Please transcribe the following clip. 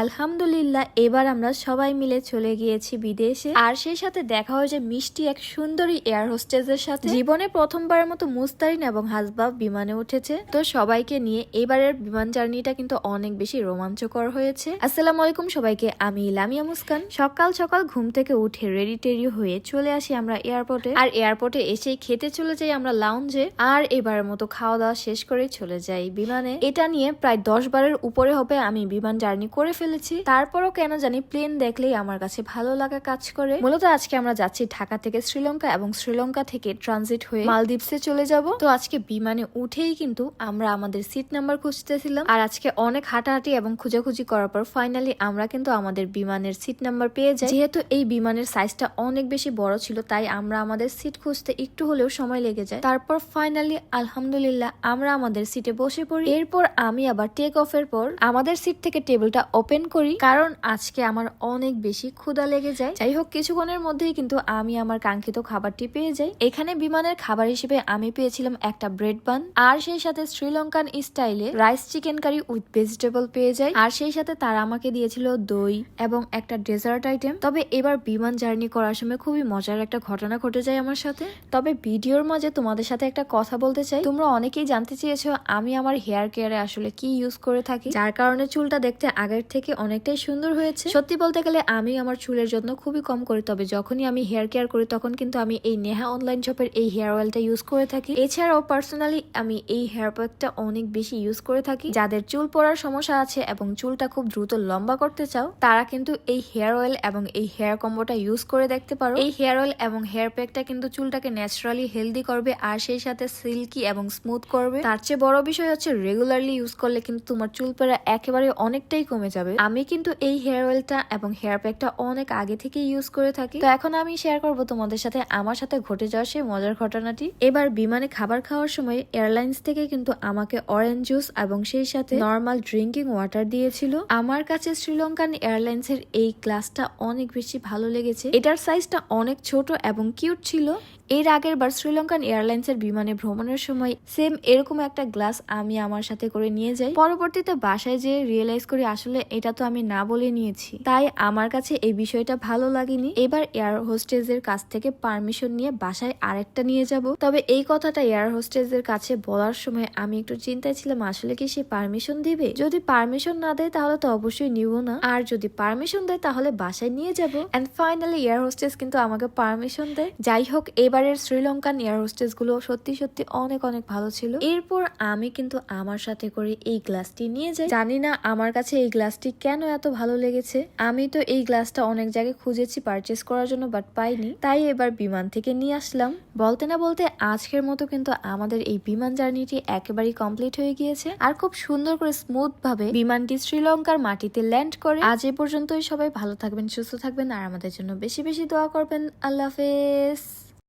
আলহামদুলিল্লাহ, এবার আমরা সবাই মিলে চলে গিয়েছি বিদেশে। আর সেই সাথে দেখা হয়েছে মিষ্টি এক সুন্দরী এয়ার হোস্টেসের সাথে। জীবনে প্রথমবারের মতো মুস্তারিন এবং হাসবাব বিমানে উঠেছে। তো সবাইকে নিয়ে এবারের বিমান জার্নিটা কিন্তু অনেক বেশি রোমাঞ্চকর হয়েছে। আসসালামু আলাইকুম সবাইকে, আমি লামিয়া মুস্কান। সকাল সকাল ঘুম থেকে উঠে রেডি টেডি হয়ে চলে আসি আমরা এয়ারপোর্টে। আর এয়ারপোর্টে এসেই খেতে চলে যাই আমরা লাউঞ্জে। আর এবারের মতো খাওয়া দাওয়া শেষ করে চলে যাই বিমানে। এটা নিয়ে প্রায় দশ বারের উপরে হবে আমি বিমান জার্নি করে ফেলেছি। তারপরও কেন জানি প্লেন দেখলেই আমার কাছে ভালো লাগা কাজ করে। মূলত আজকে আমরা যাচ্ছি ঢাকা থেকে শ্রীলঙ্কা এবং শ্রীলঙ্কা থেকে ট্রানজিট হয়ে মালদ্বীপসে চলে যাব। তো আজকে বিমানে উঠেই কিন্তু আমরা আমাদের সিট নাম্বার খুঁজতেছিলাম। আর আজকে অনেক হাঁটাহাঁটি এবং খোঁজাখুঁজি করার পর ফাইনালি আমরা কিন্তু আমাদের বিমানের সিট নাম্বার পেয়ে যাই। যেহেতু এই বিমানের সাইজটা অনেক বেশি বড় ছিল, তাই আমরা আমাদের সিট খুঁজতে একটু হলেও সময় লেগে যায়। তারপর ফাইনালি আলহামদুলিল্লাহ আমরা আমাদের সিটে বসে পড়ি। এরপর আমি আবার টেক অফ এর পর আমাদের সিট থেকে টেবিলটা ওপেন করি, কারণ আজকে আমার অনেক বেশি ক্ষুধা লেগে যায়। যাই হোক, কিছুক্ষণের মধ্যেই কিন্তু আমি আমার কাঙ্ক্ষিত খাবারটি পেয়ে যাই। এখানে বিমানের খাবার হিসেবে আমি পেয়েছিলাম একটা ব্রেড বান, আর সেই সাথে শ্রীলঙ্কান স্টাইলে rice chicken curry with vegetable পেয়ে যাই, আর সেই সাথে তারা আমাকে দিয়েছিল দই এবং একটা ডেজার্ট আইটেম। তবে এবার বিমান জার্নি করার সময় খুবই মজার একটা ঘটনা ঘটে যায় আমার সাথে। তবে ভিডিওর মাঝে তোমাদের সাথে একটা কথা বলতে চাই। তোমরা অনেকেই জানতে চেয়েছো আমি আমার হেয়ার কেয়ারে আসলে কি ইউজ করে থাকি, যার কারণে চুলটা দেখতে আগের থেকে অনেকটাই সুন্দর হয়েছে। সত্যি বলতে গেলে আমি আমার চুলের যত্ন খুবই কম করি, তবে যখনই আমি হেয়ার কেয়ার করি তখন কিন্তু আমি এই নেহা অনলাইন শপের এই হেয়ার অয়েলটা ইউজ করে থাকি। এছাড়াও পার্সোনালি আমি এই হেয়ার প্যাকটা অনেক বেশি ইউজ করে থাকি। যাদের চুল পড়ার সমস্যা আছে এবং চুলটা খুব দ্রুত লম্বা করতে চাও, তারা কিন্তু এই হেয়ার অয়েল এবং এই হেয়ার কম্বোটা ইউজ করে দেখতে পারো। এই হেয়ার অয়েল এবং হেয়ার প্যাকটা কিন্তু চুলটাকে ন্যাচারালি হেলদি করবে আর সেই সাথে সিল্কি এবং স্মুথ করবে। তার চেয়ে বড় বিষয় হচ্ছে রেগুলারলি ইউজ করলে কিন্তু তোমার চুল পড়া একেবারে অনেকটাই কমে যাবে। আমি কিন্তু এই হেয়ার অয়েলটা এবং হেয়ার প্যাকটা অনেক আগে থেকে ইউজ করে থাকি। তো এখন আমি শেয়ার করব তোমাদের সাথে আমার সাথে ঘটে যাওয়া সেই মজার ঘটনাটি। এবার বিমানে খাবার খাওয়ার সময় এয়ারলাইন্স থেকে কিন্তু আমাকে অরেঞ্জ জুস এবং সেই সাথে নর্মাল ড্রিঙ্কিং ওয়াটার দিয়েছিল। আমার কাছে শ্রীলঙ্কান এয়ারলাইন্স এর এই গ্লাসটা অনেক বেশি ভালো লেগেছে। এটার সাইজটা অনেক ছোট এবং কিউট ছিল। এর আগের বার শ্রীলঙ্কান এয়ারলাইন্সের বিমানে ভ্রমণের সময় সেম এরকম একটা গ্লাস আমি আমার সাথে করে নিয়ে যাই। পরবর্তীতে বাসায় যেয়ে রিয়েলাইজ করি আসলে এটা তো আমি না বলে নিয়েছি। তাই আমার কাছে এই বিষয়টা ভালো লাগেনি। এবার এয়ার হোস্টেজের কাছ থেকে পারমিশন নিয়ে বাসায় আরেকটা নিয়ে যাব। তবে এই কথাটা এয়ার হোস্টেজের কাছে বলার সময় আমি একটু চিন্তায় ছিলাম, আসলে কি সে পারমিশন দিবে? যদি পারমিশন না দেয় তাহলে তো অবশ্যই নিব না। আর যদি পারমিশন দেয় তাহলে বাসায় নিয়ে যাব। এন্ড ফাইনালি এয়ার হোস্টেস কিন্তু আমাকে পারমিশন দেয়। যাই হোক এবারের শ্রীলঙ্কান এয়ার হোস্টেসগুলো সত্যি সত্যি অনেক অনেক ভালো ছিল। এরপর আমি কিন্তু আমার সাথে করে এই গ্লাসটি নিয়ে যাই। জানি না আমার কাছে এই গ্লাসটি কেন এত ভালো লেগেছে। আমি তো এই গ্লাসটা অনেক জায়গায় খুঁজেছি পারচেস করার জন্য বাট পাইনি। তাই এবার বিমান থেকে নিয়ে আসলাম। বলতে না বলতে আজকের মতো কিন্তু আমাদের এই বিমান জার্নিটি একেবারেই কমপ্লিট হয়ে গিয়েছে। আর খুব সুন্দর করে স্মুথ ভাবে বিমানটি শ্রীলঙ্কার মাটিতে ল্যান্ড করে। আজ এ পর্যন্তই সবাই ভালো থাকবেন, সুস্থ থাকবেন, আর আমাদের জন্য বেশি বেশি দোয়া করবেন। আল্লাহ হাফেজ।